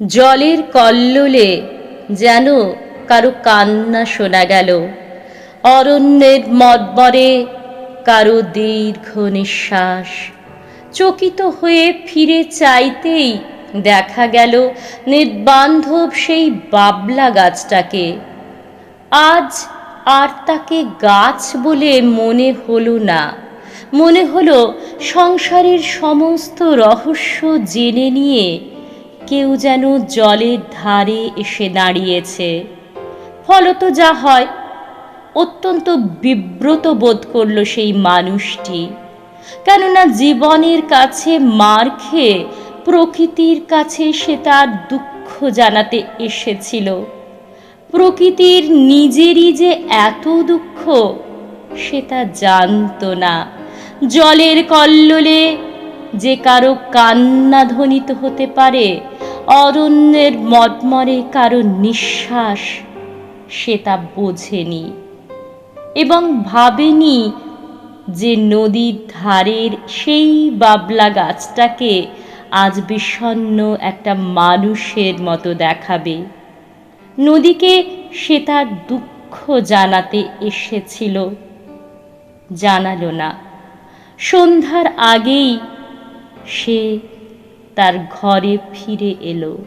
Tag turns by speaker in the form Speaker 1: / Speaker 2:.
Speaker 1: জলের কল্লোলে যেন কারও কান্না শোনা গেল। অরণ্যের মদবরে কারও দীর্ঘ নিঃশ্বাস। চকিত হয়ে ফিরে চাইতেই দেখা গেল নির্বান্ধব সেই বাবলা গাছটাকে। আজ আর তাকে গাছ বলে মনে হলো না। মনে হলো সংসারের সমস্ত রহস্য জেনে নিয়ে কেউ যেন জলের ধারে এসে দাঁড়িয়েছে। ফলত যা হয়, অত্যন্ত বিব্রত বোধ করল সেই মানুষটি। কেননা জীবনের কাছে মার খেয়ে, প্রকৃতির কাছে সে তার দুঃখ জানাতে এসেছিল। প্রকৃতির নিজেরই যে এত দুঃখ সে তা জানত না। জলের কল্লোলে যে কারও কান্না ধ্বনিত হতে পারে, অরণ্যের মটমরে কারও নিঃশ্বাস সে তা বোঝেনি এবং ভাবেনি যে নদীর ধারের সেই বাবলা গাছটাকে আজ বিষণ্ণ একটা মানুষের মতো দেখাবে। নদীকে সে তার দুঃখ জানাতে এসেছিল। জানালো না। সন্ধ্যার আগেই সে তার ঘরে ফিরে এলো।